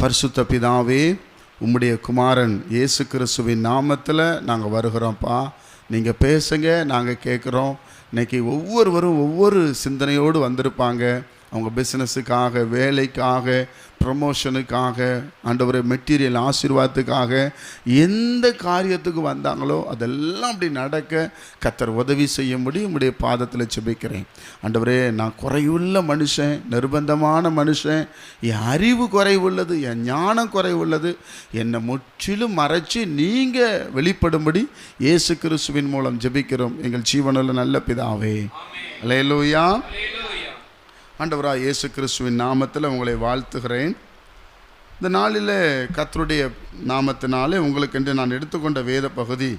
பரிசுத்த பிதாவே உம்முடைய குமாரன் இயேசு கிறிஸ்துவின் நாமத்தில் நாங்கள் வருகிறோம்ப்பா. நீங்கள் பேசுங்க நாங்கள் கேட்குறோம் இன்னைக்கு ஒவ்வொருவரும் ஒவ்வொரு சிந்தனையோடு வந்திருப்பாங்க. அவங்க பிஸ்னஸுக்காக வேலைக்காக ப்ரமோஷனுக்காக ஆண்டவரை மெட்டீரியல் ஆசீர்வாதத்துக்காக எந்த காரியத்துக்கு வந்தாங்களோ அதெல்லாம் அப்படி நடக்க கத்தர் உதவி செய்யும்படி உம்முடைய பாதத்தில் செபிக்கிறேன் ஆண்டவரே நான் குறைவுள்ள மனுஷன் நிர்பந்தமான மனுஷன். என் அறிவு குறைவுள்ளது என் ஞானம் குறைவுள்ளது. என்னை முற்றிலும் மறைச்சி நீங்கள் வெளிப்படும்படி இயேசு கிறிஸ்துவின் மூலம் ஜெபிக்கிறோம். எங்கள் ஜீவனுள்ள நல்ல பிதாவே. அல்லேலூயா ஆண்டவராக இயேசு கிறிஸ்துவின் நாமத்தில் உங்களை வாழ்த்துகிறேன். இந்த நாளில் கர்த்தருடைய நாமத்தினாலே உங்களுக்கென்று நான் எடுத்துக்கொண்ட வேத பகுதி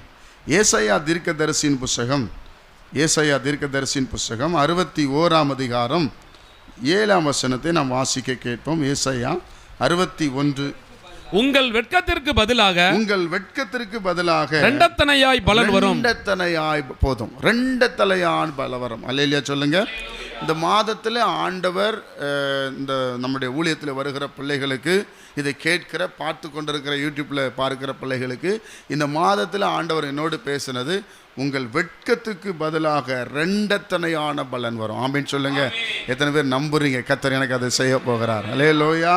ஏசையா தீர்க்கதரிசியின் புஸ்தகம். ஏசையா தீர்க்கதரிசியின் புஸ்தகம் அறுபத்தி ஓராம் அதிகாரம் ஏழாம் வசனத்தை நாம் வாசிக்க கேட்போம். ஏசையா அறுபத்தி ஒன்று. உங்கள் வெட்கத்திற்கு பதிலாக உங்கள் வெட்கத்திற்கு பதிலாக ரெண்டத்தனையாய் பலன் வரும். ரெண்டத்தனையாய் போதும். ரெண்டத்தலையான் பல வரும். அல்லையா சொல்லுங்க. இந்த மாதத்தில் ஆண்டவர் இந்த நம்முடைய ஊழியத்தில் வருகிற பிள்ளைகளுக்கு இதை கேட்கிற பார்த்து கொண்டிருக்கிற யூடியூப்பில் பார்க்கிற பிள்ளைகளுக்கு இந்த மாதத்தில் ஆண்டவர் என்னோடு பேசினது உங்கள் வெட்கத்துக்கு பதிலாக ரெண்டத்தனையான பலன் வரும். ஆமின்னு சொல்லுங்க. எத்தனை பேர் நம்புறீங்க? கத்தர் எனக்கு அதை செய்ய போகிறார். அலே லோயா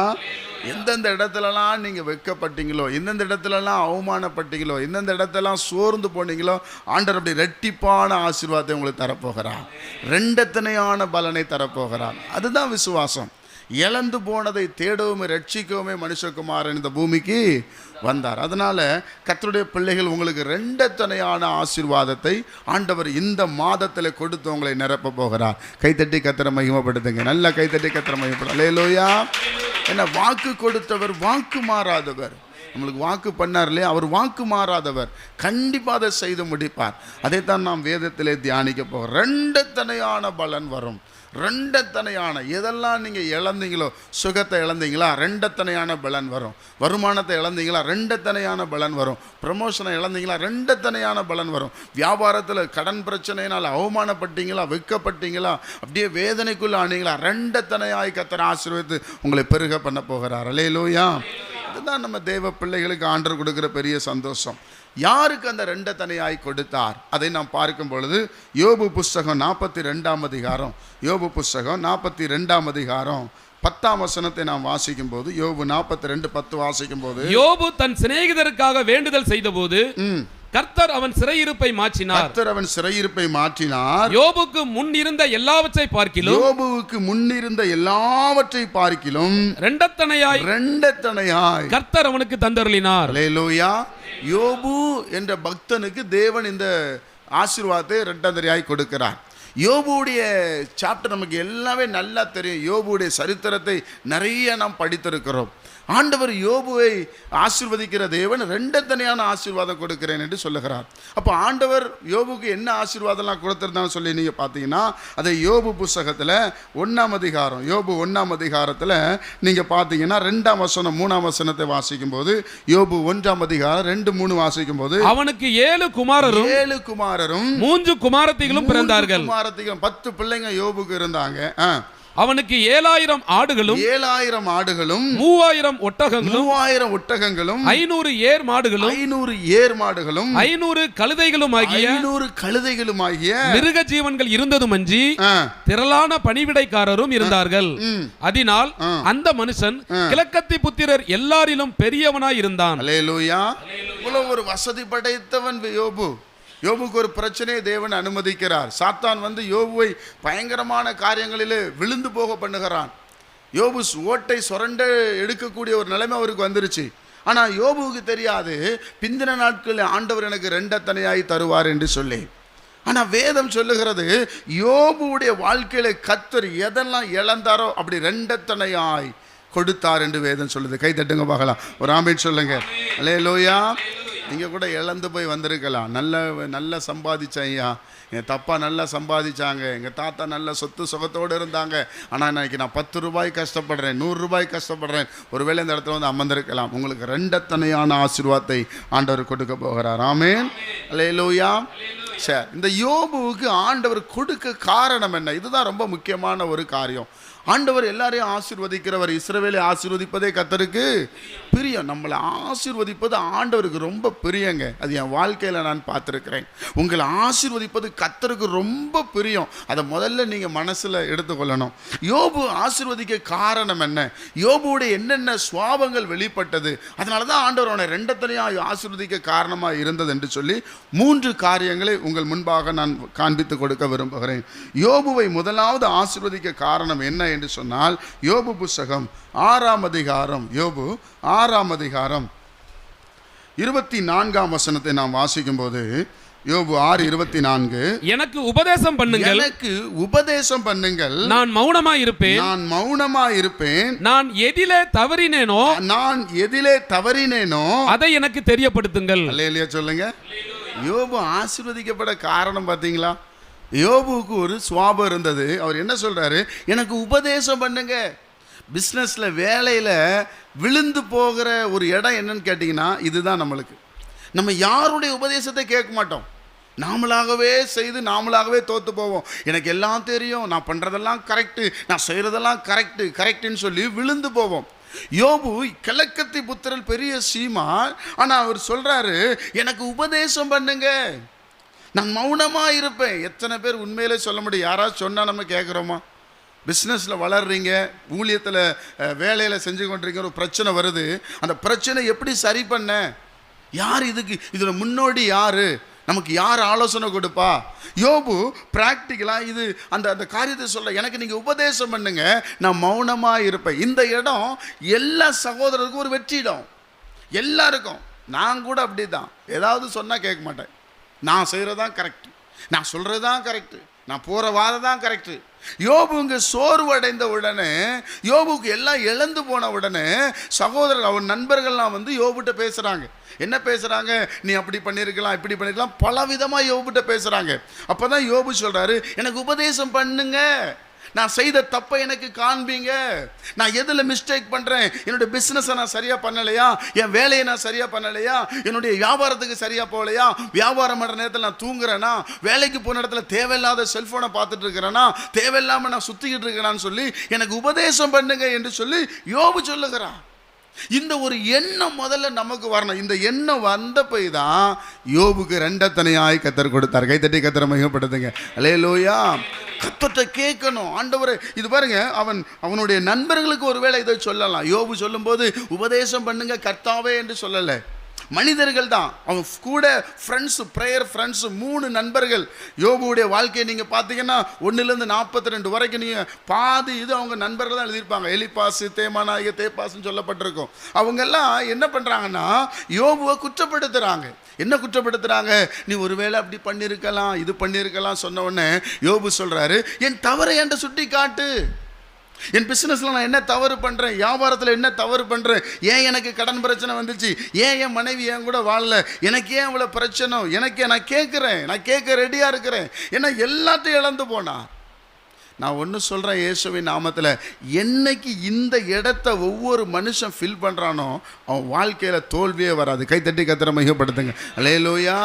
எந்தெந்த இடத்துலலாம் நீங்கள் வெக்கப்பட்டீங்களோ எந்தெந்த இடத்துலலாம் அவமானப்பட்டீங்களோ எந்தெந்த இடத்தெல்லாம் சோர்ந்து போனீங்களோ ஆண்டர் அப்படி ரெட்டிப்பான ஆசீர்வாதத்தை உங்களுக்கு தரப்போகிறார். ரெண்டத்தனையான பலனை தரப்போகிறார். அதுதான் விசுவாசம். இழந்து போனதை தேடவுமே ரட்சிக்கவுமே மனுஷகுமாரன் இந்த பூமிக்கு வந்தார். அதனால கத்தருடைய பிள்ளைகள் உங்களுக்கு ரெண்டத்தனையான ஆசீர்வாதத்தை ஆண்டவர் இந்த மாதத்தில் கொடுத்து உங்களை நிரப்ப போகிறார். கைத்தட்டி கத்திர மகிமப்படுத்துங்க. நல்ல கைத்தட்டி கத்திர மகிமைப்படும் லேலோயா என்ன வாக்கு கொடுத்தவர் வாக்கு மாறாதவர். நம்மளுக்கு வாக்கு பண்ணார் இல்லையா? அவர் வாக்கு மாறாதவர். கண்டிப்பாக அதை செய்து முடிப்பார். அதைத்தான் நாம் வேதத்திலே தியானிக்க போகிறோம். ரெண்டு தனையான பலன் வரும். ரெண்டத்தனையான எதெல்லாம் நீங்கள் இழந்தீங்களோ சுகத்தை இழந்தீங்களா ரெண்டத்தனையான பலன் வரும். வருமானத்தை இழந்தீங்களா ரெண்டத்தனையான பலன் வரும். ப்ரமோஷனை இழந்தீங்களா ரெண்டத்தனையான பலன் வரும். வியாபாரத்தில் கடன் பிரச்சனையினால் அவமானப்பட்டீங்களா வெட்கப்பட்டீங்களா அப்படியே வேதனைக்குள்ளே ஆனீங்களா ரெண்டத்தனையாய் கத்தனை ஆசீர்வதித்து உங்களை பெருக பண்ண போகிறார். அலையிலோயா அதுதான் நம்ம தேவ பிள்ளைகளுக்கு ஆண்டர் கொடுக்குற பெரிய சந்தோஷம். யாருக்கு அந்த ரெண்ட தனையாய் கொடுத்தார்? அதை நாம் பார்க்கும் பொழுது யோபு புஸ்தகம் நாற்பத்தி ரெண்டாம் அதிகாரம். யோபு புஸ்தகம் நாற்பத்தி ரெண்டாம் அதிகாரம். பத்தாம் வசனத்தை நாம் வாசிக்கும் போது யோபு நாற்பத்தி ரெண்டு பத்து வாசிக்கும் போது யோபு தன் சிநேகிதருக்காக வேண்டுதல் செய்தபோது ம், கர்த்தர் அவன் சிறையிருப்பை மாற்றினார். கர்த்தர் அவன் சிறையிருப்பை மாற்றினார். யோபுக்கு முன் இருந்த எல்லாவற்றை பார்க்கிலும் யோபுவுக்கு முன்னிருந்த எல்லாவற்றை பார்க்கிலும் ரெண்டத்தனையாய் ரெண்டத்தனையாய் கர்த்தர் அவனுக்கு தந்தருளினார். அல்லேலூயா யோபு என்ற பக்தனுக்கு தேவன் இந்த ஆசீர்வாதத்தை ரெண்டாந்தரியாய் கொடுக்கிறார். யோபுடைய சாப்டர் நமக்கு எல்லாமே நல்லா தெரியும். யோபுடைய சரித்திரத்தை நிறைய நாம் படித்திருக்கிறோம். ஆண்டவர் யோபுவை ஆசீர்வதிக்கிற தேவன் ரெண்டத்தனையான ஆசீர்வாதம் கொடுக்கிறேன் என்று சொல்லுகிறார். அப்போ ஆண்டவர் யோபுக்கு என்ன ஆசீர்வாதம்லாம் கொடுத்துருந்தான்னு சொல்லி நீங்கள் பார்த்தீங்கன்னா அதை யோபு புஸ்தகத்தில் ஒன்றாம் அதிகாரம் யோபு ஒன்றாம் அதிகாரத்தில் நீங்கள் பார்த்தீங்கன்னா ரெண்டாம் வசனம் மூணாம் வசனத்தை வாசிக்கும் போது யோபு ஒன்றாம் அதிகாரம் ரெண்டு மூணு வாசிக்கும் போது அவனுக்கு ஏழு குமாரரும் ஏழு குமாரரும் மூன்று குமாரத்திகளும் பிறந்தார்கள். குமாரத்திகளும் பத்து பிள்ளைங்க யோபுக்கு இருந்தாங்க. அவனுக்கு ஏழாயிரம் ஆடுகளும் ஏழாயிரம் ஆடுகளும் மூவாயிரம் ஒட்டகங்களும் மூவாயிரம் ஒட்டகங்களும் ஐநூறு ஏர் மாடுகளும் ஐநூறு ஏர் மாடுகளும் ஐநூறு கழுதைகளும் ஆகிய ஐநூறு கழுதைகளும் ஆகிய மிருக ஜீவன்கள் இருந்ததுமன்றி ஆ, திரளான பணிவிடைக்காரரும் இருந்தார்கள். அதனால் அந்த மனுஷன் கிழக்கத்தி புத்திரர் எல்லாரிலும் பெரியவனாய் இருந்தான் ஒரு வசதி படைத்தவன் யோபு. யோபுக்கு ஒரு பிரச்சனையை தேவன் அனுமதிக்கிறார். சாத்தான் வந்து யோபுவை பயங்கரமான காரியங்களிலே விழுந்து போக பண்ணுகிறான். யோபு ஓட்டை சுரண்ட எடுக்கக்கூடிய ஒரு நிலைமை அவருக்கு வந்துருச்சு. ஆனால் யோபுவுக்கு தெரியாது பிந்தின நாட்களில் ஆண்டவர் எனக்கு ரெண்டத்தனையாய் தருவார் என்று சொல்லி. ஆனால் வேதம் சொல்லுகிறது யோபுவுடைய வாழ்க்கையில கத்தர் எதெல்லாம் இழந்தாரோ அப்படி ரெண்டத்தனையாய் கொடுத்தார் என்று வேதம் சொல்லுது. கை தட்டுங்க பார்க்கலாம். ஒரு ஆமீன் சொல்லுங்க. அலே லோயா நீங்கள் கூட இழந்து போய் வந்திருக்கலாம். நல்ல நல்ல சம்பாதிச்சேன் ஐயா என் தப்பா நல்லா சம்பாதிச்சாங்க. எங்கள் தாத்தா நல்ல சொத்து சுகத்தோடு இருந்தாங்க. ஆனால் இன்னைக்கு நான் பத்து ரூபாய் கஷ்டப்படுறேன் நூறு ரூபாய் கஷ்டப்படுறேன். ஒருவேளை இந்த இடத்துல வந்து அமர்ந்திருக்கலாம். உங்களுக்கு ரெண்டத்தனையான ஆசீர்வாதத்தை ஆண்டவர் கொடுக்க போகிறார். ஆமேன். அல்லேலூயா. சரி இந்த யோபுவுக்கு ஆண்டவர் கொடுக்க காரணம் என்ன? இதுதான் ரொம்ப முக்கியமான ஒரு காரியம். ஆண்டவர் எல்லாரையும் ஆசிர்வதிக்கிறவர் இஸ்ரவேலை ஆசிர்வதிப்பதே கத்தருக்கு பிரியம். நம்மளை ஆசிர்வதிப்பது ஆண்டவருக்கு ரொம்ப பிரியங்க. அது என் வாழ்க்கையில் நான் பார்த்துருக்கிறேன். உங்களை ஆசிர்வதிப்பது கத்தருக்கு ரொம்ப பிரியம். அதை முதல்ல நீங்கள் மனசில் எடுத்துக்கொள்ளணும். யோபு ஆசிர்வதிக்க காரணம் என்ன? யோபுடைய என்னென்ன சுவாபங்கள் வெளிப்பட்டது? அதனால தான் ஆண்டவர் அவனை ரெண்டத்திலையும் ஆசிர்வதிக்க காரணமாக இருந்தது என்று சொல்லி மூன்று காரியங்களை உங்கள் முன்பாக நான் காண்பித்து கொடுக்க விரும்புகிறேன். யோபுவை முதலாவது ஆசிர்வதிக்க காரணம் என்ன என்று சொன்னால் யோபு புஸ்தகம் ஆறாம் அதிகாரம் யோபு ஆறாம் அதிகாரம். இருபத்தி நான்காம் வசனத்தை நாம் வாசிக்கும்போது யோபு ஆறு இருபத்தி நான்கு எனக்கு உபதேசம் பண்ணுங்கள். எனக்கு உபதேசம் பண்ணுங்கள். நான் மௌனமாய் இருப்பேன். நான் மௌனமா இருப்பேன். நான் எதிலே தவறினேனோ? நான் எதிலே தவறினேனோ? அதை எனக்கு தெரியப்படுத்துங்கள். சொல்லுங்க. யோபு ஆசீர்வதிக்கப்பட காரணம் பார்த்தீங்களா? யோபுவுக்கு ஒரு சுவாபம் இருந்தது. அவர் என்ன சொல்கிறாரு எனக்கு உபதேசம் பண்ணுங்க. பிஸ்னஸில் வேலையில் விழுந்து போகிற ஒரு இடம் என்னன்னு கேட்டிங்கன்னா இதுதான் நம்மளுக்கு. நம்ம யாருடைய உபதேசத்தை கேட்க மாட்டோம். நாமளாகவே செய்து நாமளாகவே தோற்று போவோம். எனக்கு எல்லாம் தெரியும். நான் பண்ணுறதெல்லாம் கரெக்டு நான் செய்கிறதெல்லாம் கரெக்டு கரெக்டுன்னு சொல்லி விழுந்து போவோம். யோபு கிழக்கத்தி புத்திரல் பெரிய சீமா ஆனால் அவர் சொல்கிறாரு எனக்கு உபதேசம் பண்ணுங்கள் நான் மௌனமாக இருப்பேன். எத்தனை பேர் உண்மையிலே சொல்ல முடியும்? யாராவது சொன்னால் நம்ம கேட்குறோமா பிஸ்னஸில் வளர்றீங்க ஊழியத்தில் வேலையில் செஞ்சு கொண்டிருக்கிற ஒரு பிரச்சனை வருது. அந்த பிரச்சனை எப்படி சரி பண்ண? யார் இதுக்கு இதில் முன்னோடி யார்? நமக்கு யார் ஆலோசனை கொடுப்பா? யோபு ப்ராக்டிக்கலாக இது அந்த அந்த காரியத்தை சொல்ல எனக்கு நீங்கள் உபதேசம் பண்ணுங்க. நான் மௌனமாக இருப்பேன். இந்த இடம் எல்லா சகோதரருக்கும் ஒரு வெற்றி இடம் எல்லாருக்கும். நான் கூட அப்படி தான் ஏதாவது சொன்னால் கேட்க மாட்டேன். நான் செய்கிறது தான் கரெக்டு நான் சொல்கிறது தான் கரெக்டு நான் போகிற வாதம் தான் கரெக்டு யோபுங்க சோர்வடைந்த உடனே யோபுக்கு எல்லாம் இழந்து போன உடனே சகோதரர் அவன் நண்பர்கள்லாம் வந்து யோபுட்ட பேசுகிறாங்க என்ன பேசுகிறாங்க நீ அப்படி பண்ணியிருக்கலாம் இப்படி பண்ணிருக்கலாம் பல விதமாக யோபுட்ட பேசுகிறாங்க அப்போ தான் யோபு சொல்கிறாரு எனக்கு உபதேசம் பண்ணுங்க. நான் செய்த தப்பை எனக்கு காண்பீங்க. நான் எதில் மிஸ்டேக் பண்ணுறேன் என்னுடைய பிஸ்னஸை நான் சரியாக பண்ணலையா? என் வேலையை நான் சரியாக பண்ணலையா? என்னுடைய வியாபாரத்துக்கு சரியாக போகலையா? வியாபாரம் பண்ணுற நேரத்தில் நான் தூங்குறேன்னா வேலைக்கு போன இடத்துல தேவையில்லாத செல்ஃபோனை பார்த்துட்டு இருக்கிறேன்னா தேவையில்லாமல் நான் சுற்றிக்கிட்டு இருக்கிறேன்னு சொல்லி எனக்கு உபதேசம் பண்ணுங்க என்று சொல்லி யோபு சொல்லுகிறான். இந்த ஒரு எண்ணம் முதல்ல நமக்கு வரணும். இந்த எண்ணம் வந்த போய் தான் யோபுக்கு ரெண்டத்தனையாய் கத்தர் கொடுத்தார். கைத்தட்டி கத்தரை மையப்படுத்துங்க அலே லோயா கத்தர்கிட்ட கேட்கணும். ஆண்டவர் இது பாருங்க அவன் அவனுடைய நண்பர்களுக்கு ஒருவேளை இதை சொல்லலாம். யோபு சொல்லும்போது உபதேசம் பண்ணுங்க கர்த்தாவே என்று சொல்லலை. மனிதர்கள் தான் அவன் கூட ஃப்ரெண்ட்ஸு ப்ரேயர் ஃப்ரெண்ட்ஸு மூணு நண்பர்கள். யோபுடைய வாழ்க்கையை நீங்கள் பார்த்தீங்கன்னா ஒன்றுலேருந்து நாற்பத்தி ரெண்டு வரைக்கும் நீங்கள் பாதி இது அவங்க நண்பர்கள் தான் எழுதியிருப்பாங்க. எலிப்பாசு தேமானாய தேப்பாசுன்னு சொல்லப்பட்டிருக்கும். அவங்கெல்லாம் என்ன பண்ணுறாங்கன்னா யோபுவை குற்றப்படுத்துகிறாங்க என்ன குற்றப்படுத்துகிறாங்க நீ ஒருவேளை அப்படி பண்ணியிருக்கலாம் இது பண்ணியிருக்கலாம் சொன்ன உடனே யோபு சொல்கிறாரு என் தவறை என்கிட்ட சுட்டி காட்டு என் பிஸ்னஸில் நான் என்ன தவறு பண்ணுறேன் வியாபாரத்தில் என்ன தவறு பண்ணுறேன் ஏன் எனக்கு கடன் பிரச்சனை வந்துச்சு? ஏன் என் மனைவி என் கூட வாழல? எனக்கு ஏன் இவ்வளோ பிரச்சனை? எனக்கு நான் கேட்குறேன். நான் கேட்க ரெடியாக இருக்கிறேன். ஏன்னா எல்லாத்தையும் இழந்து போனா நான் ஒன்று சொல்கிறேன் இயேசுவின் நாமத்தில் என்னைக்கு இந்த இடத்த ஒவ்வொரு மனுஷன் ஃபில் பண்ணுறானோ அவன் வாழ்க்கையில் தோல்வியே வராது. கைத்தட்டி கத்திர மையப்படுத்துங்க அலையலோயா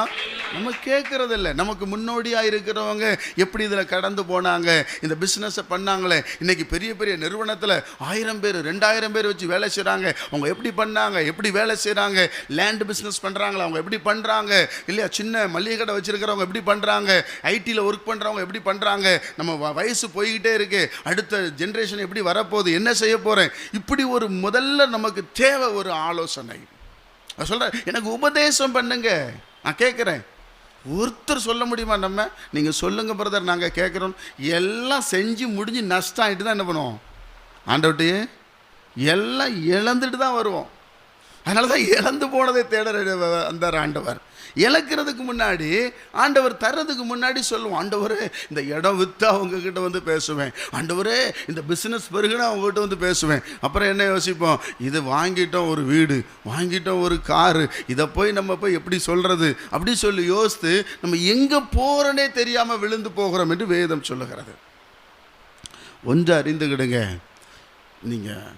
நம்ம கேட்குறது இல்லை நமக்கு முன்னோடியாக இருக்கிறவங்க எப்படி இதில் கடந்து போனாங்க இந்த பிஸ்னஸை பண்ணாங்களே. இன்றைக்கி பெரிய பெரிய நிறுவனத்தில் ஆயிரம் பேர் ரெண்டாயிரம் பேர் வச்சு வேலை செய்கிறாங்க அவங்க எப்படி பண்ணாங்க எப்படி வேலை செய்கிறாங்க லேண்ட் பிஸ்னஸ் பண்ணுறாங்களா அவங்க எப்படி பண்ணுறாங்க இல்லையா சின்ன மளிகை கடை வச்சுருக்கிறவங்க எப்படி பண்ணுறாங்க ஐடியில் ஒர்க் பண்ணுறவங்க எப்படி பண்ணுறாங்க நம்ம வ- வயசு போய்கிட்டே இருக்கு. அடுத்த ஜென்ரேஷன் எப்படி வரப்போகுது? என்ன செய்ய போகிறேன் இப்படி ஒரு முதல்ல நமக்கு தேவை ஒரு ஆலோசனை. சொல்கிறேன் எனக்கு உபதேசம் பண்ணுங்க. நான் கேட்குறேன். ஒருத்தர் சொல்ல முடியுமா நம்ம? நீங்கள் சொல்லுங்கள் பிரதர் நாங்கள் கேட்குறோம். எல்லாம் செஞ்சு முடிஞ்சு நஷ்டம் ஆகிட்டு தான் என்ன பண்ணுவோம்? ஆண்டவட்டையே எல்லாம் இழந்துட்டு தான் வருவோம். அதனால தான் இழந்து போனதை தேட அந்த ஆண்டவர். இழக்கிறதுக்கு முன்னாடி ஆண்டவர் தர்றதுக்கு முன்னாடி சொல்லுவோம் ஆண்டவரே இந்த இடம் விற்றா உங்ககிட்ட வந்து பேசுவேன். ஆண்டவரே இந்த பிஸ்னஸ் பெருகுனா உங்ககிட்ட வந்து பேசுவேன். அப்புறம் என்ன யோசிப்போம் இது வாங்கிட்டோம் ஒரு வீடு வாங்கிட்டோம் ஒரு காரு இதை போய் நம்ம போய் எப்படி சொல்கிறது அப்படி சொல்லி யோசித்து நம்ம எங்கே போகிறோன்னே தெரியாமல் விழுந்து போகிறோம் என்று வேதம் சொல்லுகிறது. ஒன்று அறிந்துக்கிடுங்க நீங்கள்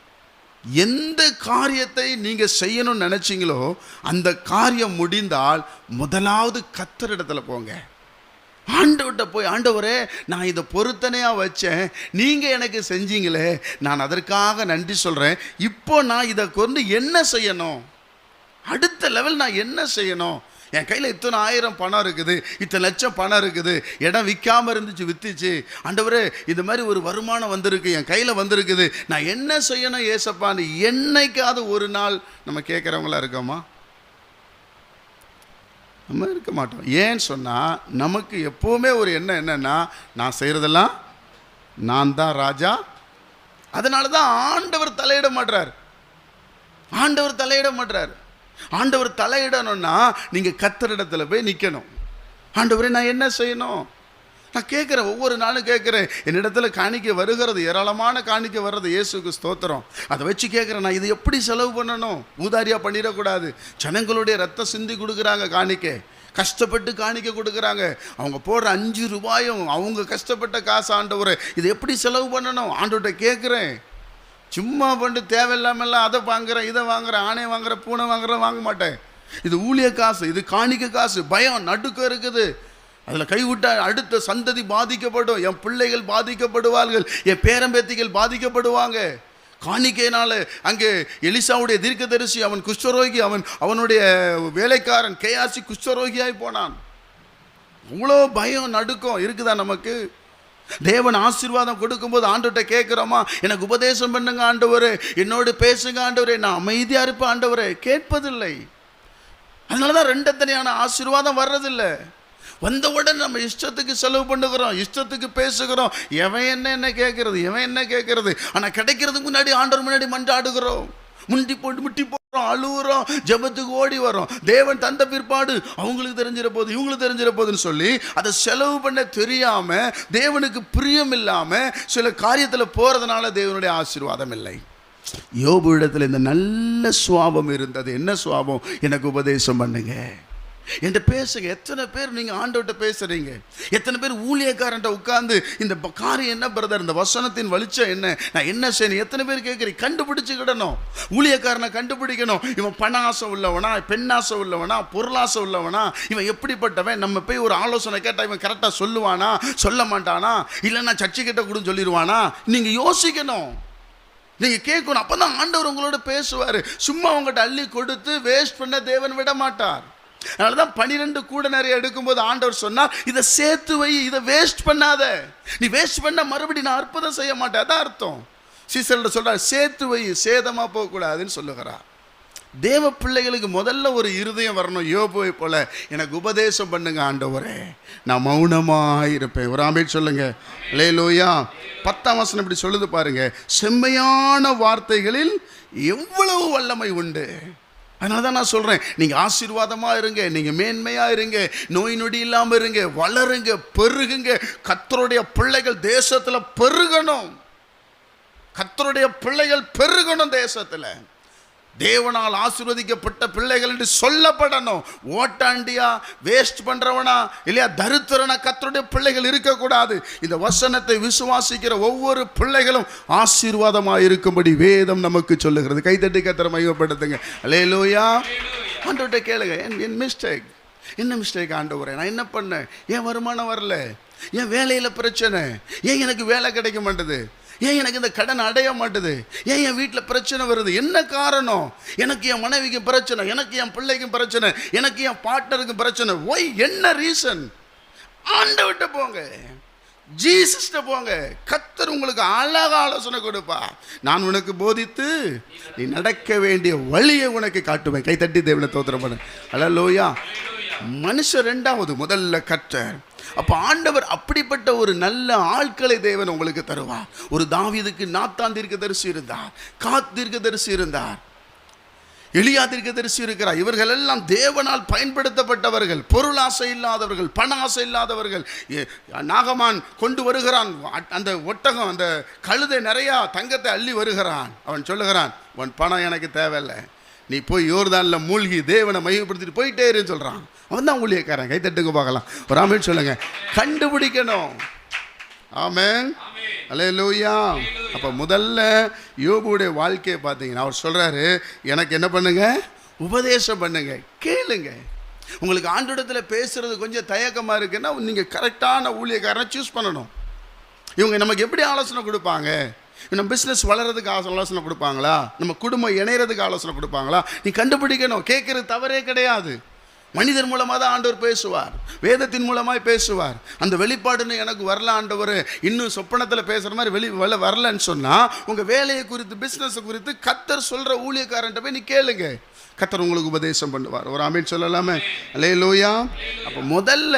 எந்த காரியத்தை நீங்கள் செய்யணும்னு நினச்சிங்களோ அந்த காரியம் முடிந்தால் முதலாவது கத்தரிடத்துல போங்க. ஆண்டவர்கிட்ட போய் ஆண்டவரே நான் இதை பொருத்தனையாக வச்சேன். நீங்கள் எனக்கு செஞ்சீங்களே. நான் அதற்காக நன்றி சொல்கிறேன் இப்போ நான் இதை கொண்டு என்ன செய்யணும்? அடுத்த லெவல் நான் என்ன செய்யணும்? என் கையில் இத்தனை ஆயிரம் பணம் இருக்குது இத்தனை லட்சம் பணம் இருக்குது இடம் விற்காம இருந்துச்சு வித்துச்சு. ஆண்டவர் இந்த மாதிரி ஒரு வருமானம் வந்திருக்கு என் கையில் வந்திருக்குது. நான் என்ன செய்யணும் ஏசப்பான்னு என்னைக்காவது ஒரு நாள் நம்ம கேட்குறவங்களா இருக்கோமா? நம்ம இருக்க மாட்டோம். ஏன்னு சொன்னால் நமக்கு எப்போவுமே ஒரு எண்ணம் என்னென்னா நான் செய்கிறதெல்லாம் நான் தான் ராஜா. அதனால தான் ஆண்டவர் தலையிட மாட்டார் ஆண்டவர் தலையிட மாட்டார் ஆண்டவர் தலையிடணும்னா நீங்கள் கத்தரிடத்துல போய் நிற்கணும் ஆண்டவரே நான் என்ன செய்யணும்? நான் கேட்குறேன் ஒவ்வொரு நாளும் கேட்குறேன். என்னிடத்துல காணிக்க வருகிறது ஏராளமான காணிக்க வர்றது. இயேசுக்கு ஸ்தோத்திரம். அதை வச்சு கேட்குறேன் நான் இது எப்படி செலவு பண்ணணும்? ஊதாரியாக பண்ணிடக்கூடாது. ஜனங்களுடைய ரத்தம் சிந்தி கொடுக்குறாங்க காணிக்க. கஷ்டப்பட்டு காணிக்க கொடுக்குறாங்க. அவங்க போடுற அஞ்சு ரூபாயும் அவங்க கஷ்டப்பட்ட காசு ஆண்டவரை இது எப்படி செலவு பண்ணணும்? ஆண்டவர்கிட்ட கேட்குறேன். சும்மா பண்ணிட்டு தேவையில்லாமல்லாம் அதை வாங்குறேன் இதை வாங்குறேன் ஆணை வாங்குறேன் பூனை வாங்குறேன் வாங்க மாட்டேன். இது ஊழிய காசு இது காணிக்க காசு பயம் நடுக்கம் இருக்குது. அதில் கைவிட்டால் அடுத்த சந்ததி பாதிக்கப்படும். என் பிள்ளைகள் பாதிக்கப்படுவார்கள் என் பேரம்பேத்திகள் பாதிக்கப்படுவாங்க. காணிக்கையினால் அங்கே எலிசாவுடைய தீர்க்கதரிசி அவன் குஷ்டரோகி அவன் அவனுடைய வேலைக்காரன் கேஆர்சி குஷ்டரோகியாகி போனான். அவ்வளோ பயம் நடுக்கம் இருக்குதா நமக்கு? தேவன் ஆசீர்வாதம் கொடுக்கும்போது ஆண்டுகிட்ட கேட்குறோமா? எனக்கு உபதேசம் பண்ணுங்க ஆண்டவர். என்னோடு பேசுங்க ஆண்டவரே. நான் அமைதியாக இருப்பேன் ஆண்டவரே. கேட்பதில்லை. அதனால தான் தனியான ஆசீர்வாதம் வர்றதில்லை. வந்த உடனே நம்ம இஷ்டத்துக்கு செலவு பண்ணுகிறோம் இஷ்டத்துக்கு பேசுகிறோம். எவன் என்ன என்ன கேட்கறது? எவன் என்ன கேட்கறது? ஆனால் கிடைக்கிறதுக்கு முன்னாடி ஆண்டவர் முன்னாடி மன்றாடுகிறோம். முண்டி போட்டு முட்டி போ அழுகுறோம் ஜெபத்துக்கு ஓடி வரோம். தேவன் தந்த பிற்பாடு அவங்களுக்கு தெரிஞ்சிட போது இவங்களுக்கு தெரிஞ்சிட போகுதுன்னு சொல்லி அதை செலவு பண்ண தெரியாம தேவனுக்கு பிரியம் இல்லாம சில காரியத்தில் போறதுனால தேவனுடைய ஆசீர்வாதம் இல்லை. யோபு இடத்துல இந்த நல்ல சுவாபம் இருந்தது. என்ன சுவாபம்? எனக்கு உபதேசம் பண்ணுங்க. என்கிட்ட பேசுங்க. எத்தனை பேர் நீங்கள் ஆண்டவர்கிட்ட பேசுகிறீங்க எத்தனை பேர் ஊழியக்காரன்ட்ட உட்காந்து இந்த காரியம் என்ன பிரதர் இந்த வசனத்தின் வலிச்சம் என்ன? நான் என்ன செய்யணும்? எத்தனை பேர் கேட்குறீங்க? கண்டுபிடிச்சிக்கிடணும் ஊழியக்காரனை கண்டுபிடிக்கணும். இவன் பண ஆசை உள்ளவனா? பெண்ணாசை உள்ளவனா? பொருளாசை உள்ளவனா? இவன் எப்படிப்பட்டவன்? நம்ம போய் ஒரு ஆலோசனை கேட்டால் இவன் கரெக்டாக சொல்லுவானா? சொல்ல மாட்டானா? இல்லைன்னா சர்ச்சை கிட்ட கூட சொல்லிடுவானா நீங்கள் யோசிக்கணும். நீங்கள் கேட்கணும். அப்போ தான் ஆண்டவர் உங்களோட பேசுவார். சும்மா உங்கள்கிட்ட அள்ளி கொடுத்து வேஸ்ட் பண்ண தேவன் விட மாட்டார் அதனால தான் பனிரெண்டு கூட நிறைய எடுக்கும்போது ஆண்டவர் சொன்னால் இதை சேர்த்து வை இதை வேஸ்ட் பண்ணாத. நீ வேஸ்ட் பண்ணால் மறுபடியும் நான் அற்புதம் செய்ய மாட்டேன். அதான் அர்த்தம். சீசர்கிட்ட சொல்கிறார் சேர்த்து வை சேதமாக போகக்கூடாதுன்னு சொல்லுகிறார். தேவ பிள்ளைகளுக்கு முதல்ல ஒரு இருதயம் வரணும் யோபுவை போல. எனக்கு உபதேசம் பண்ணுங்க ஆண்டவரே. நான் மௌனமாக இருப்பேன். ஒரு ஆமேட் சொல்லுங்க. லேலோயா பத்தாம் வசனம் இப்படி சொல்லுது பாருங்க. செம்மையான வார்த்தைகளில் எவ்வளவு வல்லமை உண்டு. அதனால தான் நான் சொல்கிறேன் நீங்கள் ஆசீர்வாதமாக இருங்க நீங்கள் மேன்மையாக இருங்க நோய் நொடி இல்லாமல் இருங்க வளருங்க பெருகுங்க. கத்தருடைய பிள்ளைகள் தேசத்தில் பெருகணும். கத்தருடைய பிள்ளைகள் பெருகணும் தேசத்தில். தேவனால் ஆசீர்வதிக்கப்பட்ட பிள்ளைகள் என்று சொல்லப்படணும். ஓட்டாண்டியா வேஸ்ட் பண்றவனா இல்லையா தரித்திரனா கத்தருடைய பிள்ளைகள் இருக்கக்கூடாது. இந்த வசனத்தை விசுவாசிக்கிற ஒவ்வொரு பிள்ளைகளும் ஆசீர்வாதமாக இருக்கும்படி வேதம் நமக்கு சொல்லுகிறது. கைத்தட்டி கத்தரை மையப்படுத்துங்க அலே லோயா ஆண்டவர்கிட்ட கேளுங்க. என் என் மிஸ்டேக் என்ன மிஸ்டேக் ஆண்டவரே? நான் என்ன பண்ணேன்? ஏன் வருமானம் வரல. ஏன் வேலையில் பிரச்சனை. ஏன் எனக்கு வேலை கிடைக்க மாட்டேது? ஏன் எனக்கு இந்த கடன் அடைய மாட்டுது? ஏன் என் வீட்டில் பிரச்சனை வருது? என்ன காரணம்? எனக்கு என் மனைவிக்கும் பிரச்சனை எனக்கு என் பிள்ளைக்கும் பிரச்சனை எனக்கு என் பார்ட்னருக்கும் பிரச்சனை. ஒய் என்ன ரீசன் ஆண்டவர்கிட்ட போங்க. ஜீசஸ்ட போங்க. கத்தர் உங்களுக்கு அழகா ஆலோசனை கொடுப்பா. நான் உனக்கு போதித்து நீ நடக்க வேண்டிய வழியை உனக்கு காட்டுவேன். கை தட்டி தேவனை தோத்திரம் பண்ண. அலலோயா மனுஷன் ரெண்டாவது முதல்ல கற்ற அப்போ ஆண்டவர் அப்படிப்பட்ட ஒரு நல்ல ஆட்களை தேவன் உங்களுக்கு தருவார். ஒரு தாவிதுக்கு நாத்தான் தீர்க்கதரிசி இருந்தார் காத் தீர்க்கதரிசி இருந்தார் எளியா தீர்க்கதரிசி இருக்கிறார். இவர்கள் எல்லாம் தேவனால் பயன்படுத்தப்பட்டவர்கள் பொருள் ஆசை இல்லாதவர்கள் பண ஆசை இல்லாதவர்கள். நாகமான் கொண்டு வருகிறான் அந்த ஒட்டகம் அந்த கழுதை நிறையா தங்கத்தை அள்ளி வருகிறான். அவன் சொல்லுகிறான் உன் பணம் எனக்கு தேவையில்லை. நீ போய் யோர்தானில் மூழ்கி தேவனை மையப்படுத்திட்டு போயிட்டே இருன்னு சொல்கிறான் அவன் தான் ஊழியக்காரன் கைத்தட்டுங்க பார்க்கலாம். ஒரு ஆமேன் சொல்லுங்க. கண்டுபிடிக்கணும். ஆமென். அலையலூயா அப்போ முதல்ல யோபுடைய வாழ்க்கையை பார்த்தீங்கன்னா அவர் சொல்கிறாரு எனக்கு என்ன பண்ணுங்க? உபதேசம் பண்ணுங்க. கேளுங்க. உங்களுக்கு ஆண்டிடத்தில் பேசுறது கொஞ்சம் தயக்கமாக இருக்குன்னா நீங்கள் கரெக்டான ஊழியக்காரனை சூஸ் பண்ணணும். இவங்க நமக்கு எப்படி ஆலோசனை கொடுப்பாங்க? நம்ம பிஸ்னஸ் வளர்கிறதுக்கு ஆசை- ஆலோசனை கொடுப்பாங்களா? நம்ம குடும்பம் இணையிறதுக்கு ஆலோசனை கொடுப்பாங்களா? நீ கண்டுபிடிக்கணும். கேட்குறது தவறே கிடையாது. மனிதர் மூலமாக தான் ஆண்டவர் பேசுவார். வேதத்தின் மூலமாய் பேசுவார். அந்த வெளிப்பாடுன்னு எனக்கு வரல ஆண்டவர். இன்னும் சொப்பனத்தில் பேசுகிற மாதிரி வெளி வர வரலன்னு சொன்னால் உங்கள் வேலையை குறித்து பிஸ்னஸை குறித்து கத்தர் சொல்கிற ஊழியக்காரன்ட்ட போய் நீ கேளுங்க. கத்தர் உங்களுக்கு உபதேசம் பண்ணுவார். ஒரு ஆமீன் சொல்லலாமே? அலே லோயா அப்போ முதல்ல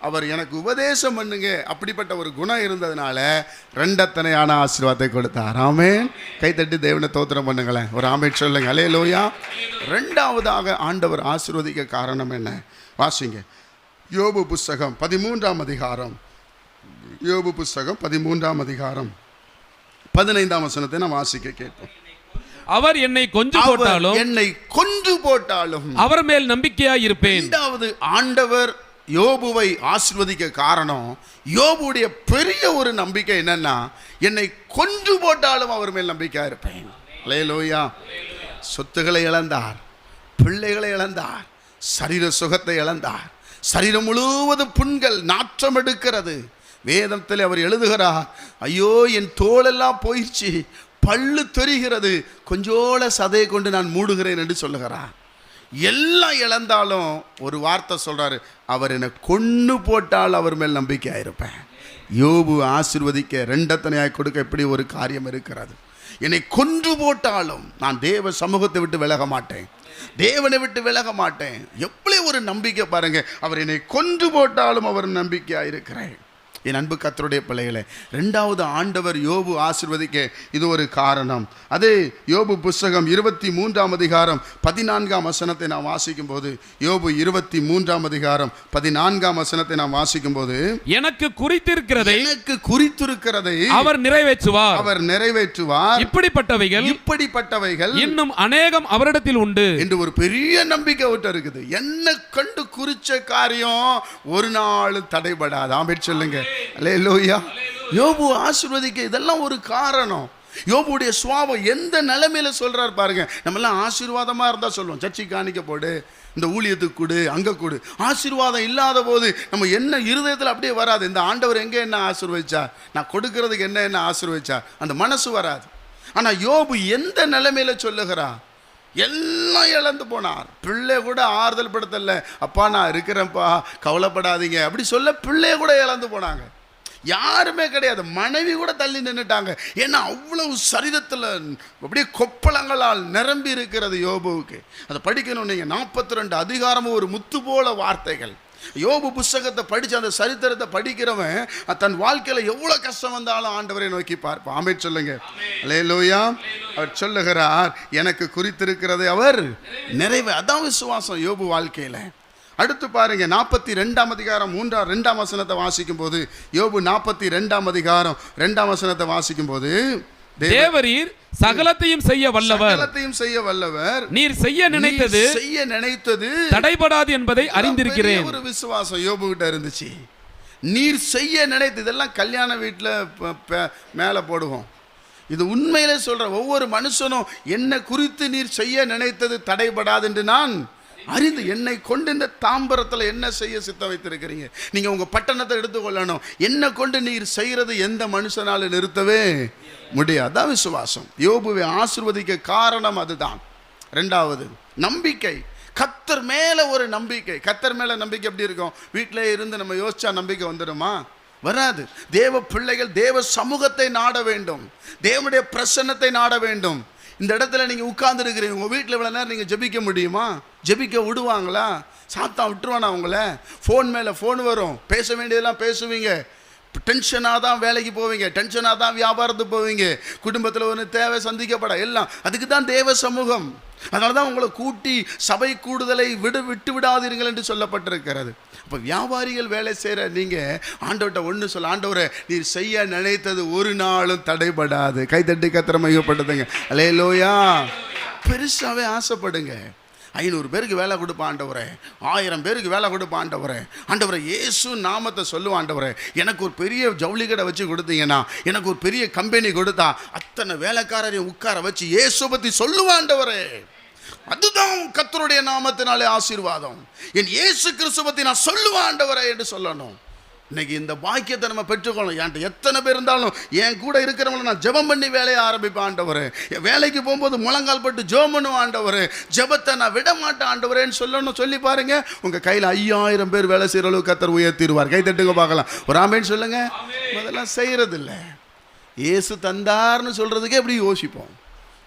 அவர் எனக்கு உபதேசம் பண்ணுங்க. அப்படிப்பட்ட ஒரு குணம் இருந்ததுனால ரெண்டத்தனையான ஆசீர்வாதத்தை கொடுத்தார். ஆமேன். கைத்தட்டி தேவனை தோத்திரம் பண்ணுங்களேன். ஒரு ஆமீன் சொல்லுங்க. அலே லோயா ரெண்டாவதாக ஆண்டவர் ஆசீர்வதிக்க காரணம் என்ன? வாசிங்க. யோபு புஸ்தகம் பதிமூன்றாம் அதிகாரம். யோபு புஸ்தகம் பதிமூன்றாம் அதிகாரம். பதினைந்தாம் வசனத்தை நான் வாசிக்க கேட்போம். அவர் என்னை கொஞ்சு அவர் போட்டாலும் என்னை கொன்று போட்டாலும் அவர் மேல் நம்பிக்கையாய் இருப்பேன். இரண்டாவது ஆண்டவர் யோபுவை ஆசிர்வதிக்க காரணம் யோபுடைய பெரிய ஒரு நம்பிக்கை என்னன்னா என்னை கொன்று போட்டாலும் அவர் மேல் நம்பிக்கையா இருப்பேன். லேலோயா சொத்துக்களை இழந்தார் பிள்ளைகளை இழந்தார் சரீர சுகத்தை இழந்தார் சரீரம் முழுவதும் புண்கள் நாற்றம் எடுக்கிறது. வேதத்தில் அவர் எழுதுகிறார் ஐயோ என் தோலெல்லாம் போயிடுச்சு பல்லு தெரிகிறது. கொஞ்சோல சதையை கொண்டு நான் மூடுகிறேன் என்று சொல்லுகிறார். எல்லாம் இழந்தாலும் ஒரு வார்த்தை சொல்கிறாரு அவர் என்னை கொன்று போட்டால் அவர் மேல் நம்பிக்கையாக இருப்பேன் யோபு ஆசிர்வதிக்க ரெண்டத்தனையாக கொடுக்க இப்படி ஒரு காரியம் இருக்கிறது? என்னை கொன்று போட்டாலும் நான் தேவ சமூகத்தை விட்டு விலக மாட்டேன். தேவனை விட்டு விலக மாட்டேன். எப்படி ஒரு நம்பிக்கை பாருங்கள் அவர் என்னை கொன்று போட்டாலும் அவர் நம்பிக்கையாக இருக்கிறேன் என் அன்பு கத்தருடைய பிள்ளைகளே ரெண்டாவது ஆண்டவர் யோபு ஆசிர்வதிக்க இது ஒரு காரணம். அதே யோபு புஸ்தகம் இருபத்தி மூன்றாம் அதிகாரம் பதினான்காம் வசனத்தை நாம் வாசிக்கும் போது யோபு இருபத்தி மூன்றாம் அதிகாரம் பதினான்காம் வசனத்தை நாம் வாசிக்கும் போது எனக்கு குறித்திருக்கிறதை எனக்கு குறித்திருக்கிறதை அவர் நிறைவேற்றுவார். அவர் நிறைவேற்றுவார். இப்படிப்பட்டவைகள் இப்படிப்பட்டவைகள் இன்னும் அநேகம் அவரிடத்தில் உண்டு. என்று ஒரு பெரிய நம்பிக்கை விட்டு இருக்குது. என்ன கண்டு குறிச்ச காரியம் ஒரு நாள் தடைபடாது ஆமென் சொல்லுங்க. அல்லேலூயா யோபு ஆசீர்வதிக்க இதெல்லாம் ஒரு காரணம். யோபுடைய சுவாபம் எந்த நிலைமையில சொல்கிறார் பாருங்க. நம்மெல்லாம் ஆசீர்வாதமாக இருந்தால் சொல்லுவோம். சர்ச்சை காணிக்க போடு இந்த ஊழியத்துக்கு கொடு அங்கே கொடு. ஆசீர்வாதம் இல்லாத போது நம்ம என்ன இருதயத்தில் அப்படியே வராது. இந்த ஆண்டவர் எங்கே என்ன ஆசீர்வதிச்சா? நான் கொடுக்கறதுக்கு என்ன என்ன ஆசீர்வதிச்சா? அந்த மனசு வராது. ஆனால் யோபு எந்த நிலைமையில சொல்லுகிறா? எல்லாம் இழந்து போனார். பிள்ளை கூட ஆறுதல் படுத்தல. அப்பா நான் இருக்கிறேன்ப்பா. கவலைப்படாதீங்க. அப்படி சொல்ல பிள்ளைய கூட இழந்து போனாங்க. யாருமே கிடையாது. மனைவி கூட தள்ளி நின்றுட்டாங்க ஏன்னா அவ்வளவு சரிதத்தில் அப்படியே கொப்பளங்களால் நிரம்பி இருக்கிறது யோபுவுக்கு. அதை படிக்கணும் நீங்கள் நாற்பத்தி ரெண்டு அதிகாரமும் ஒரு முத்து போல வார்த்தைகள். யோபு புஸ்தகத்தை படித்து அந்த சரித்திரத்தை படிக்கிறவன் தன் வாழ்க்கையில் எவ்வளோ கஷ்டம் வந்தாலும் ஆண்டவரை நோக்கி பார்ப்பான். ஆமே சொல்லுங்க. அல்லேலூயா அவர் சொல்லுகிறார் எனக்கு குறித்திருக்கிறது அவர் நிறைவு. அதான் விசுவாசம் யோபு வாழ்க்கையில். அடுத்து பாருங்க நாற்பத்தி ரெண்டாம் அதிகாரம் மூன்றாம் ரெண்டாம் வசனத்தை வாசிக்கும் போது யோபு நாற்பத்தி ரெண்டாம் அதிகாரம் ரெண்டாம் வசனத்தை வாசிக்கும் போது தேவரீர் சகலத்தையும் செய்ய வல்லவர். சகலத்தையும் செய்ய வல்லவர். நீர் செய்ய நினைத்தது செய்ய நினைத்தது தடைபடாது என்பதை அறிந்திருக்கிறேன். ஒரு விசுவாசம் யோபு கிட்ட இருந்துச்சு. நீர் செய்ய நினைத்து இதெல்லாம் கல்யாண வீட்டில் மேலே போடுவோம். இது உண்மையிலே சொல்ற ஒவ்வொரு மனுஷனும் என்ன குறித்து நீர் செய்ய நினைத்தது தடைபடாது என்று நான் அறிந்து என்னை கொண்டு இந்த தாம்பரத்தில் என்ன செய்ய சித்தம் வைத்திருக்கிறீங்க? நீங்கள் உங்கள் பட்டணத்தை எடுத்துக்கொள்ளணும். என்ன கொண்டு நீர் செய்கிறது எந்த மனுஷனால நிறுத்தவே முடியாது. அதான் விசுவாசம். யோபுவை ஆசிர்வதிக்க காரணம் அதுதான். ரெண்டாவது நம்பிக்கை. கத்தர் மேலே ஒரு நம்பிக்கை. கத்தர் மேலே நம்பிக்கை எப்படி இருக்கும்? வீட்டிலே இருந்து நம்ம யோசிச்சா நம்பிக்கை வந்துடுமா? வராது. தேவ பிள்ளைகள் தேவ சமூகத்தை நாட வேண்டும். தேவனுடைய பிரசன்னத்தை நாட வேண்டும். இந்த இடத்துல நீங்கள் உட்கார்ந்துருக்கிறீங்க. உங்கள் வீட்டில் இவ்வளோ நேரம் நீங்கள் ஜெபிக்க முடியுமா? ஜெபிக்க விடுவாங்களா? சாத்தா விட்டுருவானா உங்களை? ஃபோன் மேலே ஃபோன் வரும். பேச வேண்டியதெல்லாம் பேசுவீங்க. டென்ஷனாக தான் வேலைக்கு போவீங்க. டென்ஷனாக தான் வியாபாரத்துக்கு போவீங்க. குடும்பத்தில் ஒன்று தேவை சந்திக்கப்பட எல்லாம். அதுக்கு தான் தேவ சமூகம். அதனால தான் உங்களை கூட்டி சபை கூடுதலை விடு விட்டு விடாதீர்கள் என்று சொல்லப்பட்டிருக்கிறது. அப்போ வியாபாரிகள் வேலை செய்கிற நீங்கள் ஆண்டவர்கிட்ட ஒன்று சொல்ல ஆண்டவரை நீர் செய்ய நினைத்தது ஒரு நாளும் தடைபடாது. கைத்தட்டி கத்திர மையப்படுத்துங்க அலே லோயா பெருசாகவே ஆசைப்படுங்க. ஐநூறு பேருக்கு வேலை கொடுப்ப ஆண்டவரே. ஆயிரம் பேருக்கு வேலை கொடுப்ப ஆண்டவரே. ஆண்டவரே இயேசு நாமத்தை சொல்லுவ ஆண்டவரே. எனக்கு ஒரு பெரிய ஜவுளி கடை வச்சு கொடுத்தீங்கன்னா எனக்கு ஒரு பெரிய கம்பெனி கொடுத்தா அத்தனை வேலைக்காரரையும் உட்கார வச்சு இயேசு பற்றி சொல்லுவ ஆண்டவரே. அதுதான் கத்தருடைய நாமத்தினாலே ஆசீர்வாதம். என் இயேசு கிறிஸ்துவத்தை நான் சொல்லுவேன் ஆண்டவரே என்று சொல்லணும். இன்னைக்கு இந்த பாக்கியத்தை நம்ம பெற்றுக்கொள்ளணும். என்கிட்ட எத்தனை பேர் இருந்தாலும் என் கூட இருக்கிறவங்கள நான் ஜெபம் பண்ணி வேலையை ஆரம்பிப்பேன் ஆண்டவர். வேலைக்கு போகும்போது முழங்கால் பட்டு ஜெபம் பண்ணுவேன் ஆண்டவர். ஜெபத்தை நான் விட மாட்டேன் ஆண்டவரேன்னு சொல்லணும். சொல்லி பாருங்க. உங்க கையில் ஐயாயிரம் பேர் வேலை செய்கிற அளவுக்கு கத்தர் உயர்த்திடுவார். கை தட்டுங்க பார்க்கலாம். ஒரு ஆமேன்னு சொல்லுங்க. முதல்ல செய்யறது இல்லை இயேசு தந்தார்னு சொல்றதுக்கே எப்படி யோசிப்போம்?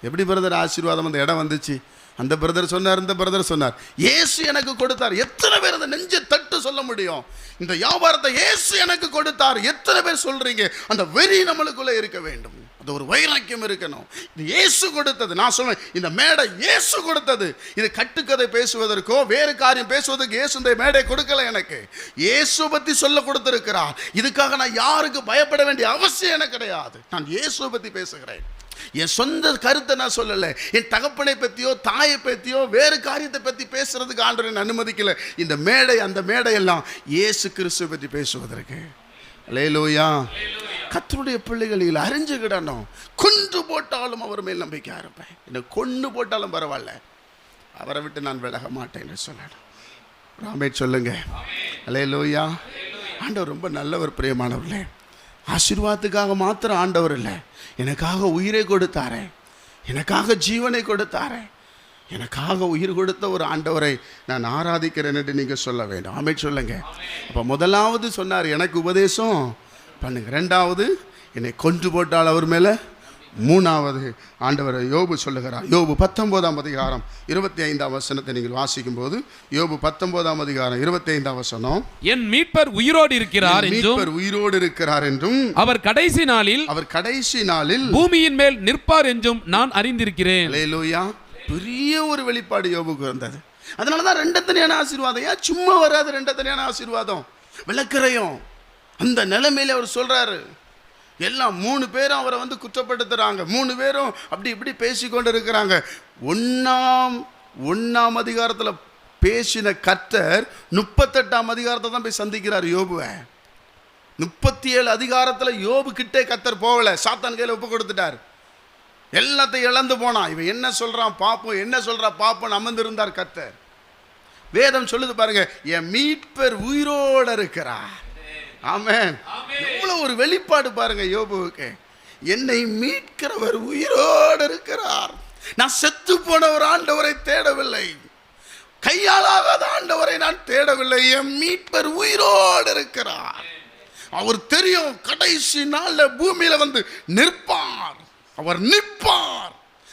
எப்படி பிரதர் ஆசீர்வாதம் அந்த இடம் வந்துச்சு? அந்த பிரதர் சொன்னார் இந்த பிரதர் சொன்னார். இயேசு எனக்கு கொடுத்தார். எத்தனை பேர் அந்த நெஞ்சை தட்டு சொல்ல முடியும்? இந்த வியாபாரத்தை இயேசு எனக்கு கொடுத்தார். எத்தனை பேர் சொல்கிறீங்க அந்த வெறி நம்மளுக்குள்ளே இருக்க வேண்டும். அது ஒரு வைராக்கியம் இருக்கணும். இது இயேசு கொடுத்தது. நான் சொல்றேன் இந்த மேடை இயேசு கொடுத்தது. இது கட்டுக்கதை பேசுவதற்கோ வேறு காரியம் பேசுவதற்கு இயேசு இந்த மேடை கொடுக்கல எனக்கு. இயேசு பற்றி சொல்ல கொடுத்துருக்கிறார். இதுக்காக நான் யாருக்கு பயப்பட வேண்டிய அவசியம் எனக்கு கிடையாது. நான் இயேசுவை பற்றி பேசுகிறேன். என் சொந்த கருத்தை நான் சொல்லலை. என் தகப்பனை பற்றியோ தாயை பற்றியோ வேறு காரியத்தை பற்றி பேசுறதுக்கு ஆண்டவரை அனுமதிக்கலை. இந்த மேடை அந்த மேடையெல்லாம் இயேசு கிறிஸ்துவை பற்றி பேசுவதற்கு. லேலோயா கத்தருடைய பிள்ளைகளில் அறிஞ்சுக்கிடணும் கொன்று போட்டாலும் அவர் மேல் நம்பிக்கை இருப்பேன் என்னை கொன்று போட்டாலும் பரவாயில்ல. அவரை விட்டு நான் விலக மாட்டேன் என்று சொல்லணும். ராமே சொல்லுங்க. அலே லோயா ஆண்டவர் ரொம்ப நல்லவர் பிரியமானவர்களே. ஆசீர்வாதத்துக்காக மாத்திரம் ஆண்டவர் இல்லை. எனக்காக உயிரை கொடுத்தாரே. எனக்காக ஜீவனை கொடுத்தாரே. எனக்காக உயிர் கொடுத்த ஒரு ஆண்டவரை நான் ஆராதிக்கிறேன் என்று நீங்கள் சொல்ல வேண்டும். ஆமை சொல்லுங்க. அப்போ முதலாவது சொன்னார் எனக்கு உபதேசம் பண்ணுங்க. ரெண்டாவது என்னை கொன்று போட்டால் அவர் மேலே மூணாவது ஆண்டவர் யோபு சொல்லுகிறார். யோபு பத்தொன்பதாம் அதிகாரம் இருபத்தி ஐந்தாம் வசனத்தை நீங்கள் வாசிக்கும் போது யோபு பத்தொன்பதாம் அதிகாரம் இருபத்தி ஐந்தாம் வசனம் என் மீட்பர் உயிரோடு இருக்கிறார் மீட்பர் உயிரோடு இருக்கிறார் என்றும் அவர் கடைசி நாளில் அவர் கடைசி நாளில் பூமியின் மேல் நிற்பார் என்றும் நான் அறிந்திருக்கிறேன். பெரிய ஒரு வெளிப்பாடு யோபுக்கு வந்தது. அதனால தான் ரெண்டத்தனையான ஆசீர்வாதம். ஏன் சும்மா வராது ரெண்டத்தனையான ஆசீர்வாதம்? விளக்கறையும். அந்த நிலைமையில அவர் சொல்றாரு. எல்லாம் மூணு பேரும் அவரை வந்து குற்றப்படுத்துறாங்க. மூணு பேரும் அப்படி இப்படி பேசிக்கொண்டு இருக்கிறாங்க ஒன்றாம் ஒன்றாம் அதிகாரத்தில் பேசின கர்த்தர் முப்பத்தெட்டாம் அதிகாரத்தை தான் போய் சந்திக்கிறார் யோபுவை. முப்பத்தி ஏழு அதிகாரத்தில் யோபு கிட்டே கத்தர் போகலை. சாத்தான் கையில் ஒப்பு கொடுத்துட்டார். எல்லாத்தையும் இழந்து போனான். இவன் என்ன சொல்கிறான் பார்ப்போம் என்ன சொல்கிறா பார்ப்போம் அமர்ந்திருந்தார் கத்தர் வேதம் சொல்லுது பாருங்க என் மீட்பர் உயிரோட இருக்கிறார். ஆமென். எவ்வளவு ஒரு வெளிப்பாடு பாருங்க யோபுவுக்கு. என்னை மீட்கிறவர் உயிரோடு இருக்கிறார். நான் செத்து போன ஒரு ஆண்டவரை தேடவில்லை. கையாலாகாத ஆண்டவரை நான் தேடவில்லை. என் மீட்பர் உயிரோடு இருக்கிறார். அவர் தெரியும் கடைசி நாள்ல பூமியில வந்து நிற்பார். அவர் நிற்பார்.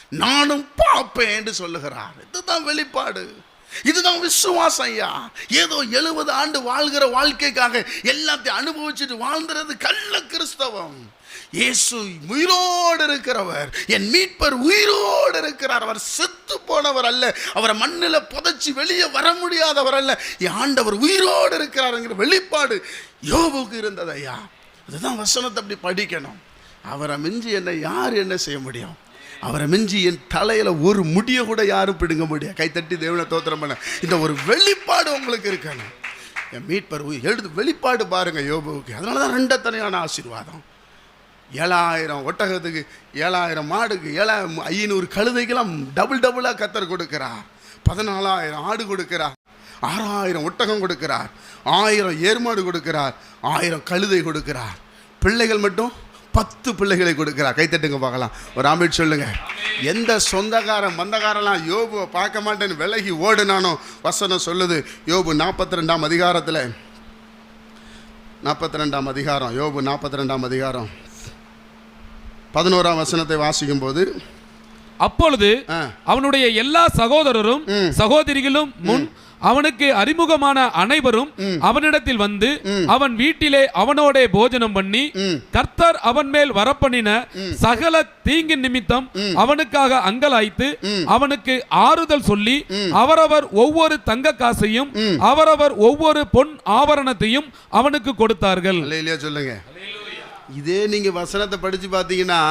நானும் பார்ப்பேன் என்று சொல்லுகிறார். இதுதான் வெளிப்பாடு. இதுதான் விசுவாசம் ஐயா. ஏதோ எழுபது ஆண்டு வாழ்கிற வாழ்க்கைக்காக எல்லாத்தையும் அனுபவிச்சுட்டு வாழ்ந்துறது கள்ள கிறிஸ்தவம். இயேசு உயிரோடு இருக்கிறவர் என் மீட்பர் உயிரோடு இருக்கிறார். அவர் செத்து போனவர் அல்ல அவரை மண்ணில் புதைச்சி வெளியே வர முடியாதவர் அல்ல. ஆண்டவர் உயிரோடு இருக்கிறாருங்கிற வெளிப்பாடு யோபுக்கு இருந்தது ஐயா. அதுதான் வசனத்தை அப்படி படிக்கணும். அவரை மிஞ்சி என்னை யார் என்ன செய்ய முடியும்? அவரை மிஞ்சி என் தலையில் ஒரு முடிய கூட யாரும் பிடுங்க முடியாது. கைத்தட்டி தேவனை தோத்திரம் பண்ண. இந்த ஒரு வெளிப்பாடு உங்களுக்கு இருக்கணும் என் மீட்பர் எழுது வெளிப்பாடு பாருங்கள் யோபுவுக்கு. அதனால தான் ரெண்டத்தனையான ஆசீர்வாதம். ஏழாயிரம் ஒட்டகத்துக்கு ஏழாயிரம் மாடுக்கு ஏழாயிரம் ஐநூறு கழுதைக்கெல்லாம் டபுள் டபுளாக கத்தர் கொடுக்குறா பதினாலாயிரம் ஆடு கொடுக்கிறார். ஆறாயிரம் ஒட்டகம் கொடுக்கிறார். ஆயிரம் ஏர்மாடு கொடுக்கிறார். ஆயிரம் கழுதை கொடுக்கிறார். பிள்ளைகள் மட்டும் பத்து பிள்ளைகளை கொடுக்கிறார். கைத்தட்டுங்க பார்க்கலாம். ஒரு ஆம்பிட் சொல்லுங்க. எந்த சொந்தக்காரன் மந்தக்காரெல்லாம் யோபுவை பார்க்க மாட்டேன்னு விலகி ஓடுனானோ வசனம் சொல்லுது. யோபு நாற்பத்தி ரெண்டாம் அதிகாரத்தில். நாற்பத்தி ரெண்டாம் அதிகாரம். யோபு நாற்பத்தி ரெண்டாம் அதிகாரம். பதினோராம் வசனத்தை வாசிக்கும் போது அப்பொழுது அவனுடைய எல்லா சகோதரரும் சகோதரிகளும் முன் அவனுக்கு அறிமுகமான அனைவரும் அவனிடத்தில் வந்து அவன் வீட்டிலே அவனோடே போஜனம் பண்ணி கர்த்தர் அவன் மேல் வரப்பண்ணின சகல தீங்கின் நிமித்தம் அவனுக்காக அங்கலாய்த்து அவனுக்கு ஆறுதல் சொல்லி அவரவர் ஒவ்வொரு தங்க காசையும் அவரவர் ஒவ்வொரு பொன் ஆபரணத்தையும் அவனுக்கு கொடுத்தார்கள். சொல்லுங்க. இதே நீங்க வசனத்தை படிச்சு பார்த்தீங்கன்னா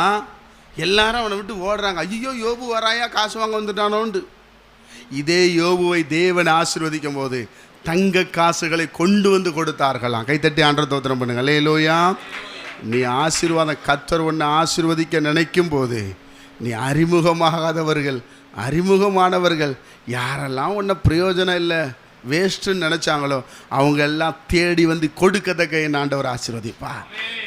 எல்லாரும் அவனை விட்டு ஓடுறாங்க. ஐயோ யோபு வராயா காசு வாங்க வந்துட்டானோண்டு இதே யோபுவை தேவன் ஆசிர்வதிக்கும் போது தங்க காசுகளை கொண்டு வந்து கொடுத்தார்களாம். கைத்தட்டி ஆண்டரை தோத்திரம் பண்ணுங்க. அல்லேலூயா நீ ஆசீர்வாதம் கத்தர் ஒன்று ஆசிர்வதிக்க நினைக்கும் போது நீ அறிமுகமாகாதவர்கள் அறிமுகமானவர்கள் யாரெல்லாம் ஒன்றும் பிரயோஜனம் இல்லை? வேஸ்ட்டுன்னு நினச்சாங்களோ அவங்க எல்லாம் தேடி வந்து கொடுக்கத்தக்க என் ஆண்டவர் ஆசீர்வதிப்பா.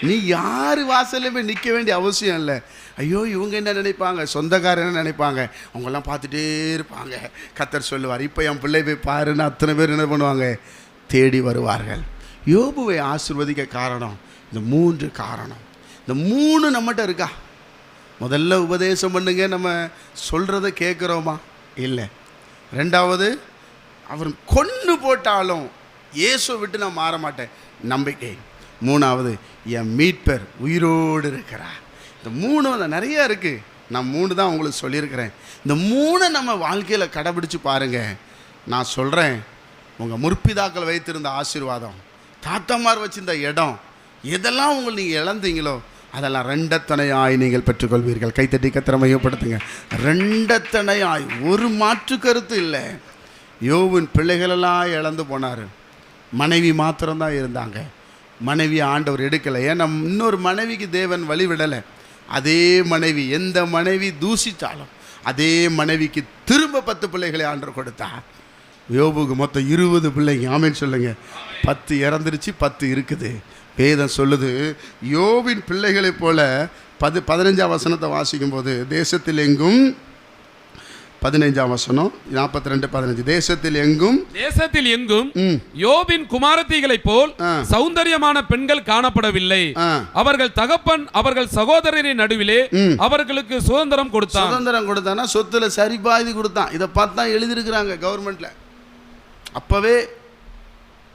நீ யார் வாசல்லையுமே நிற்க வேண்டிய அவசியம் இல்லை. ஐயோ இவங்க என்ன நினைப்பாங்க? சொந்தக்காரர் என்ன நினைப்பாங்க? அவங்கெல்லாம் பார்த்துட்டே இருப்பாங்க. கத்தர் சொல்லுவார் இப்போ என் பிள்ளை போய் பாருன்னு அத்தனை பேர் என்ன பண்ணுவாங்க? தேடி வருவார்கள். யோபுவை ஆசிர்வதிக்க காரணம் இந்த மூன்று காரணம். இந்த மூணு நம்மகிட்ட இருக்கா? முதல்ல உபதேசம் பண்ணுங்க நம்ம சொல்கிறத கேட்குறோமா? இல்லை. ரெண்டாவது அவர் கொன்று போட்டாலும் இயேசு விட்டு நான் மாற மாட்டேன். நம்பிக்கை. மூணாவது என் மீட்பர் உயிரோடு இருக்கிறா இந்த மூணு வந்து நிறைய இருக்குது நான் மூணு தான் உங்களுக்கு சொல்லியிருக்கிறேன். இந்த மூணை நம்ம வாழ்க்கையில் கடைபிடிச்சு பாருங்கள் நான் சொல்கிறேன் உங்கள் முற்பிதாக்கள் வைத்திருந்த ஆசீர்வாதம் தாத்தமார் வச்சிருந்த இடம் எதெல்லாம் உங்களை நீங்கள் இழந்தீங்களோ அதெல்லாம் ரெண்டத்தனையாய் நீங்கள் பெற்றுக்கொள்வீர்கள். கைத்தட்டி கத்திரமையப்படுத்துங்க ரெண்டத்தனையாய் ஒரு மாற்று கருத்து இல்லை. யோவின் பிள்ளைகளெல்லாம் இழந்து போனார். மனைவி மாத்திரம்தான் இருந்தாங்க. மனைவி ஆண்டவர் எடுக்கலை. ஏன்னா இன்னொரு மனைவிக்கு தேவன் வழி விடலை. அதே மனைவி எந்த மனைவி தூசித்தாலும் அதே மனைவிக்கு திரும்ப பத்து பிள்ளைகளை ஆண்டவர் கொடுத்தார் யோபுக்கு மொத்தம் இருபது பிள்ளைங்க. ஆமேன்னு சொல்லுங்க. பத்து இறந்துருச்சு பத்து இருக்குது. வேதம் சொல்லுது யோவின் பிள்ளைகளைப் போல பது பதினஞ்சாம் வசனத்தை வாசிக்கும் போது தேசத்தில் எங்கும் பதினைஞ்சாம் வசனம் நாற்பத்தி ரெண்டு பதினஞ்சு. தேசத்தில் எங்கும் தேசத்தில் எங்கும் யோபின் குமாரத்திகளைப் போல். சௌந்தரியமான பெண்கள் காணப்படவில்லை. அவர்கள் தகப்பன் அவர்கள் சகோதரரின் நடுவிலே. அவர்களுக்கு சுதந்திரம் கொடுத்தான். சுதந்திரம் கொடுத்தானா சொத்துல சரி பாதி கொடுத்தான். இதை பார்த்தா எழுதியிருக்கிறாங்க கவர்மெண்ட்ல அப்பவே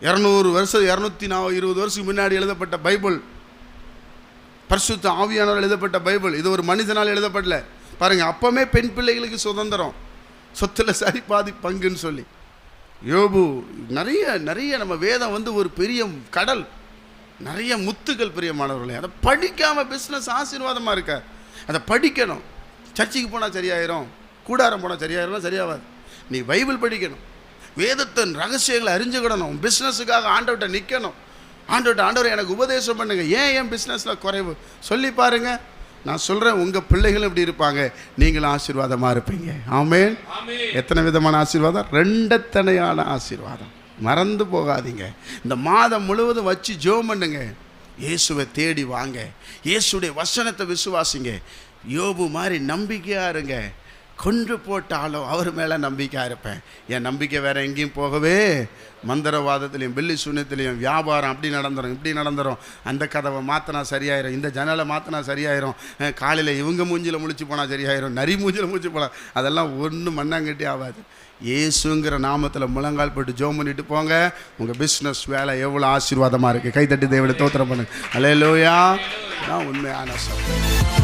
இரநூறு வருஷம் இரநூத்தி நா இருபது வருஷத்துக்கு முன்னாடி எழுதப்பட்ட பைபிள் பரிசுத்த ஆவியானவர் எழுதப்பட்ட பைபிள். இது ஒரு மனிதனால் எழுதப்படல. பாருங்கள் அப்போமே பெண் பிள்ளைகளுக்கு சுதந்திரம். சொத்தில் சரி பாதி பங்குன்னு சொல்லி. யோபு நிறைய நிறைய நம்ம வேதம் வந்து ஒரு பெரிய கடல். நிறைய முத்துக்கள் பிரியமானவர்களே அதை படிக்காமல் பிஸ்னஸ் ஆசீர்வாதமாக இருக்க. அதை படிக்கணும். சர்ச்சுக்கு போனால் சரியாயிரும். கூடாரம் போனால் சரியாயிரும் சரியாகாது நீ பைபிள் படிக்கணும். வேதத்தின் ரகசியங்களை அறிஞ்சுக்கிடணும். பிஸ்னஸுக்காக ஆண்டவர்கிட்ட நிற்கணும் ஆண்டவர்கிட்ட ஆண்டவர் எனக்கு உபதேசம் பண்ணுங்கள் ஏன் என் பிஸ்னஸில் குறைவு? சொல்லி பாருங்கள் நான் சொல்கிறேன் உங்கள் பிள்ளைகளும் இப்படி இருப்பாங்க. நீங்களும் ஆசீர்வாதமாக இருப்பீங்க. ஆமேன். எத்தனை விதமான ஆசீர்வாதம்? ரெண்டத்தனையான ஆசீர்வாதம். மறந்து போகாதீங்க. இந்த மாதம் முழுவதும் வச்சு ஜோம் பண்ணுங்க. இயேசுவை தேடி வாங்க. இயேசுடைய வசனத்தை விசுவாசிங்க. யோபு மாதிரி நம்பிக்கையாக இருங்க. கொன்று போட்டாலும் அவர் மேலே நம்பிக்கையாக இருப்பேன். என் நம்பிக்கை வேறு எங்கேயும் போகவே மந்திரவாதத்துலேயும் வெள்ளி சூன்யத்துலேயும் வியாபாரம் அப்படி நடந்துரும் இப்படி நடந்துரும். அந்த கதவை மாற்றினா சரியாயிரும் இந்த ஜன்னலை மாற்றினா சரியாயிரும் காலையில் இவங்க மூஞ்சியில் முழிச்சு போனால் சரியாயிரும் நரி மூஞ்சியில் முழிச்சு போனால் அதெல்லாம் ஒன்றும் மண்ணாங்கட்டி ஆகாது. இயேசுங்கிற நாமத்தில் முழங்கால் போட்டு ஜோம் பண்ணிட்டு போங்க. உங்கள் பிஸ்னஸ் வேலை எவ்வளோ ஆசீர்வாதமாக இருக்குது கைத்தட்டி தேவையை தோத்திரம் பண்ணுங்க. அலையலோயா தான் உண்மையான சபை